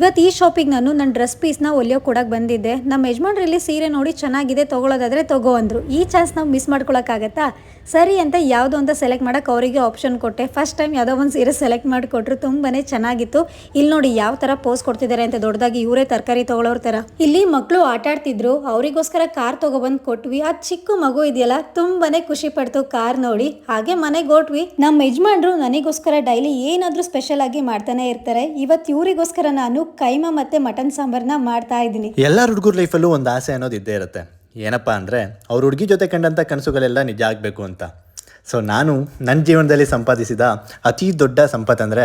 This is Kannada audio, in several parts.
ಇವತ್ತು ಈ ಶಾಪಿಗೆ ನಾನು ನನ್ನ ಡ್ರೆಸ್ ಪೀಸ್ನ ಒಲಿಯೋ ಕೊಡಕ್ಕೆ ಬಂದಿದ್ದೆ. ನಮ್ಮ ಯಜಮಾನ್ರಲ್ಲಿ ಸೀರೆ ನೋಡಿ ಚೆನ್ನಾಗಿದೆ, ತೊಗೊಳೋದಾದ್ರೆ ತಗೋ ಅಂದರು. ಈ ಚಾನ್ಸ್ ನಾವು ಮಿಸ್ ಮಾಡ್ಕೊಳಕ್ಕಾಗತ್ತಾ? ಸರಿ ಅಂತ ಯಾವುದೋ ಅಂತ ಸೆಲೆಕ್ಟ್ ಮಾಡೋಕೆ ಅವರಿಗೆ ಆಪ್ಷನ್ ಕೊಟ್ಟೆ. ಫಸ್ಟ್ ಟೈಮ್ ಯಾವುದೋ ಒಂದು ಸೀರೆ ಸೆಲೆಕ್ಟ್ ಮಾಡಿಕೊಟ್ರು ತುಂಬಾ ಚೆನ್ನಾಗಿತ್ತು. ಇಲ್ಲಿ ನೋಡಿ ಯಾವ ಥರ ಪೋಸ್ ಕೊಡ್ತಿದ್ದಾರೆ ಅಂತ ದೊಡ್ಡದಾಗಿ ಇವರೇ ತರಕಾರಿ ತೊಗೊಳೋರ್ ಥರ ಇಲ್ಲಿ ಮಕ್ಕಳು ಆಟ ಆಡ್ತಿದ್ರು. ಅವರಿಗೋಸ್ಕರ ಕಾರ್ ತೊಗೊಬಂದು ಕೊಟ್ವಿ. ಆ ಚಿಕ್ಕ ಮಗು ಇದೆಯಲ್ಲ, ತುಂಬಾನೇ ಖುಷಿ ಪಡ್ತು ಕಾರ್ ನೋಡಿ. ಹಾಗೆ ಮನೆಗೆ ಹೊಟ್ವಿ. ನಮ್ಮ ಯಜಮಾನ್ರು ನನಗೋಸ್ಕರ ಡೈಲಿ ಏನಾದರೂ ಸ್ಪೆಷಲ್ ಆಗಿ ಮಾಡ್ತಾನೆ ಇರ್ತಾರೆ. ಇವತ್ತು ಇವರಿಗೋಸ್ಕರ ನಾನು ಕೈಮಾ ಮತ್ತೆ ಮಟನ್ ಸಾಂಬಾರ್ನ ಮಾಡ್ತಾ ಇದ್ದೀನಿ. ಎಲ್ಲ ಹುಡುಗರ ಲೈಫಲ್ಲೂ ಒಂದು ಆಸೆ ಅನ್ನೋದು ಇದ್ದೇ ಇರುತ್ತೆ. ಏನಪ್ಪ ಅಂದರೆ ಅವ್ರ ಹುಡುಗಿ ಜೊತೆ ಕಂಡಂಥ ಕನಸುಗಳೆಲ್ಲ ನಿಜ ಆಗಬೇಕು ಅಂತ. ಸೊ ನಾನು ನನ್ನ ಜೀವನದಲ್ಲಿ ಸಂಪಾದಿಸಿದ ಅತಿ ದೊಡ್ಡ ಸಂಪತ್ತಂದರೆ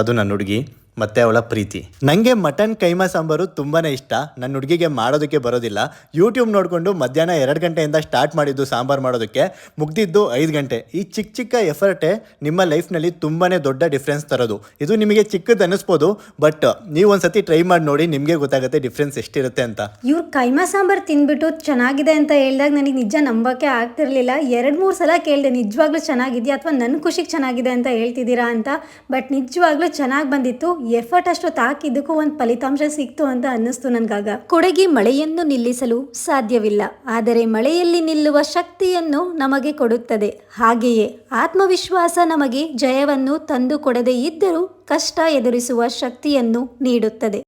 ಅದು ನನ್ನ ಹುಡುಗಿ. ಮತ್ತು ಅವಳ ಪ್ರೀತಿ. ನನಗೆ ಮಟನ್ ಕೈಮಾ ಸಾಂಬಾರು ತುಂಬಾ ಇಷ್ಟ. ನನ್ನ ಹುಡುಗಿಗೆ ಮಾಡೋದಕ್ಕೆ ಬರೋದಿಲ್ಲ. ಯೂಟ್ಯೂಬ್ ನೋಡಿಕೊಂಡು ಮಧ್ಯಾಹ್ನ ಎರಡು ಗಂಟೆಯಿಂದ ಸ್ಟಾರ್ಟ್ ಮಾಡಿದ್ದು ಸಾಂಬಾರು ಮಾಡೋದಕ್ಕೆ ಮುಗ್ದಿದ್ದು ಐದು ಗಂಟೆ. ಈ ಚಿಕ್ಕ ಚಿಕ್ಕ ಎಫರ್ಟೇ ನಿಮ್ಮ ಲೈಫ್ನಲ್ಲಿ ತುಂಬಾ ದೊಡ್ಡ ಡಿಫ್ರೆನ್ಸ್ ತರೋದು. ಇದು ನಿಮಗೆ ಚಿಕ್ಕದ ಅನ್ನಿಸ್ಬೋದು ಬಟ್ ನೀವು ಒಂದ್ಸತಿ ಟ್ರೈ ಮಾಡಿ ನೋಡಿ ನಿಮಗೆ ಗೊತ್ತಾಗುತ್ತೆ ಡಿಫ್ರೆನ್ಸ್ ಎಷ್ಟಿರುತ್ತೆ ಅಂತ. ಇವ್ರು ಕೈಮಾ ಸಾಂಬಾರು ತಿಂದ್ಬಿಟ್ಟು ಚೆನ್ನಾಗಿದೆ ಅಂತ ಹೇಳಿದಾಗ ನನಗೆ ನಿಜ ನಂಬಕ್ಕೆ ಆಗ್ತಿರ್ಲಿಲ್ಲ. ಎರಡು ಮೂರು ಸಲ ಕೇಳಿದೆ, ನಿಜವಾಗ್ಲೂ ಚೆನ್ನಾಗಿದೆಯಾ? ಅಥವಾ ನನ್ನ ಖುಷಿಗೆ ಚೆನ್ನಾಗಿದೆ ಅಂತ ಹೇಳ್ತಿದ್ದೀರಾ? ಅಂತ. ಬಟ್ ನಿಜವಾಗ್ಲೂ ಚೆನ್ನಾಗಿ ಬಂದಿತ್ತು. ಎಫರ್ಟ್ ಅಷ್ಟೊತ್ತು ಹಾಕಿದ್ದಕ್ಕೂ ಒಂದು ಫಲಿತಾಂಶ ಸಿಕ್ತು ಅಂತ ಅನ್ನಿಸ್ತು ನನ್ಗಾಗ. ಕೊಡಗಿ ಮಳೆಯನ್ನು ನಿಲ್ಲಿಸಲು ಸಾಧ್ಯವಿಲ್ಲ. ಆದರೆ ಮಳೆಯಲ್ಲಿ ನಿಲ್ಲುವ ಶಕ್ತಿಯನ್ನು ನಮಗೆ ಕೊಡುತ್ತದೆ. ಹಾಗೆಯೇ ಆತ್ಮವಿಶ್ವಾಸ ನಮಗೆ ಜಯವನ್ನು ತಂದು ಕೊಡದೇ ಇದ್ದರೂ ಕಷ್ಟ ಎದುರಿಸುವ ಶಕ್ತಿಯನ್ನು ನೀಡುತ್ತದೆ.